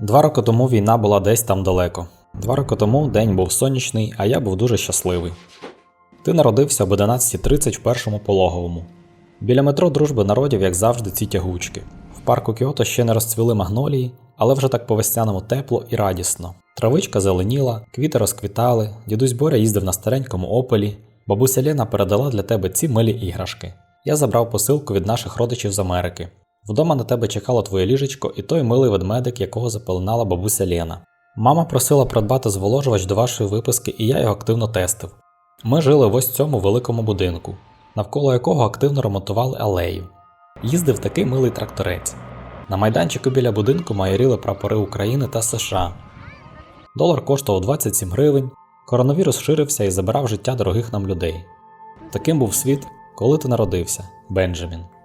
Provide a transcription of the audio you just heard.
Два роки тому війна була десь там далеко. Два роки тому день був сонячний, а я був дуже щасливий. Ти народився об 11.30 в першому пологовому. Біля метро дружби народів, як завжди, ці тягучки. В парку Кіото ще не розцвіли магнолії, але вже так по весняному тепло і радісно. Травичка зеленіла, квіти розквітали, дідусь Боря їздив на старенькому опелі, бабуся Лена передала для тебе ці милі іграшки. Я забрав посилку від наших родичів з Америки. Вдома на тебе чекало твоє ліжечко і той милий ведмедик, якого запеленала бабуся Лена. Мама просила придбати зволожувач до вашої виписки, і я його активно тестив. Ми жили в ось цьому великому будинку, навколо якого активно ремонтували алею. Їздив такий милий тракторець. На майданчику біля будинку майоріли прапори України та США. Долар коштував 27 гривень, коронавірус ширився і забирав життя дорогих нам людей. Таким був світ, коли ти народився, Бенджамін.